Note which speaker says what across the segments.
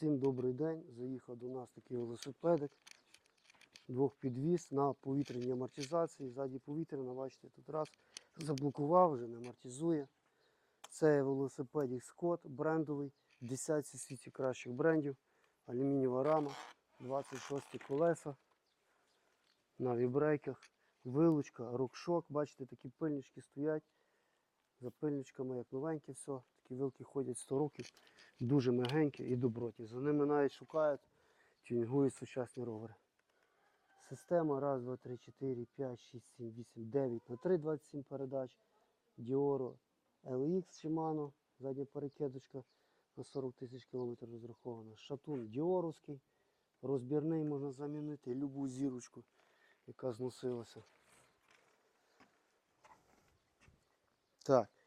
Speaker 1: Всім добрий день. Заїхав до нас такий велосипедик. Двохпідвіз на повітряній амортизації. Ззаді повітряна, бачите, тут раз заблокував, вже не амортизує. Це велосипедик Scott, брендовий, в десятці в світі кращих брендів. Алюмінієва рама, 26 колеса на вібрейках, вилучка, рукшок. Бачите, такі пильнички стоять. За пильничками, як новеньке все. Такі вилки ходять 100 років, дуже мягенькі і доброті. За ними навіть шукають, тюнінгують сучасні ровери. Система 1, 2, 3, 4, 5, 6, 7, 8, 9 на 3, 27 передач. Діоро LX Shimano, задня перекидочка на 40 тисяч кілометрів розрахована. Шатун Діоровський, розбірний можна замінити любу зірочку, яка зносилася. Так.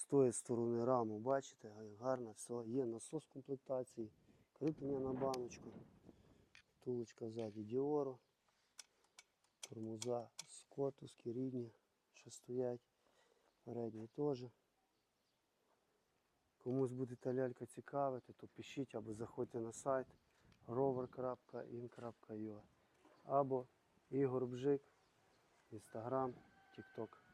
Speaker 1: З тої сторони раму, бачите, гарно все. Є насос комплектації, кріплення на баночку, тулочка ззаді Діоро, тормоза скотовські, рідні, що стоять, передні теж. Комусь буде та лялька цікавити, то пишіть або заходьте на сайт rover.in.ua або Ігор Бжик, Інстаграм, Тікток.